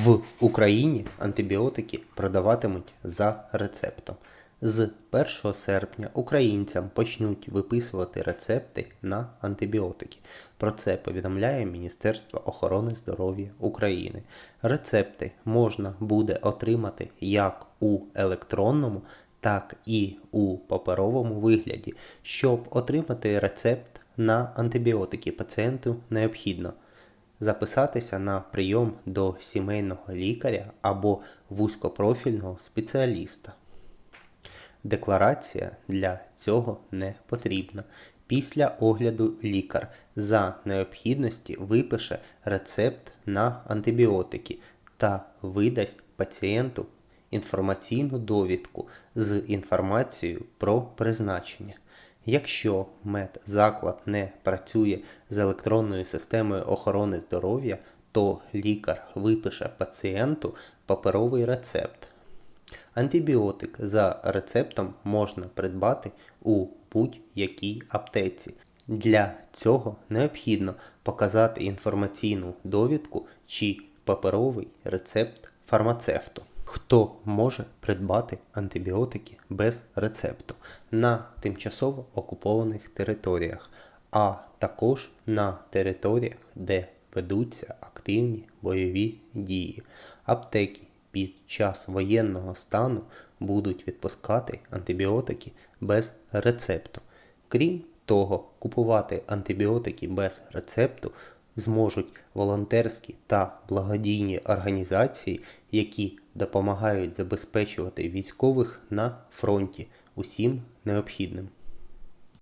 В Україні антибіотики продаватимуть за рецептом. З 1 серпня українцям почнуть виписувати рецепти на антибіотики. Про це повідомляє Міністерство охорони здоров'я України. Рецепти можна буде отримати як у електронному, так і у паперовому вигляді. Щоб отримати рецепт на антибіотики пацієнту необхідно записатися на прийом до сімейного лікаря або вузькопрофільного спеціаліста. Декларація для цього не потрібна. Після огляду лікар за необхідності випише рецепт на антибіотики та видасть пацієнту інформаційну довідку з інформацією про призначення. Якщо медзаклад не працює з електронною системою охорони здоров'я, то лікар випише пацієнту паперовий рецепт. Антибіотик за рецептом можна придбати у будь-якій аптеці. Для цього необхідно показати інформаційну довідку чи паперовий рецепт фармацевту. Хто може придбати антибіотики без рецепту на тимчасово окупованих територіях, а також на територіях, де ведуться активні бойові дії. Аптеки під час воєнного стану будуть відпускати антибіотики без рецепту. Крім того, купувати антибіотики без рецепту зможуть волонтерські та благодійні організації, які допомагають забезпечувати військових на фронті усім необхідним.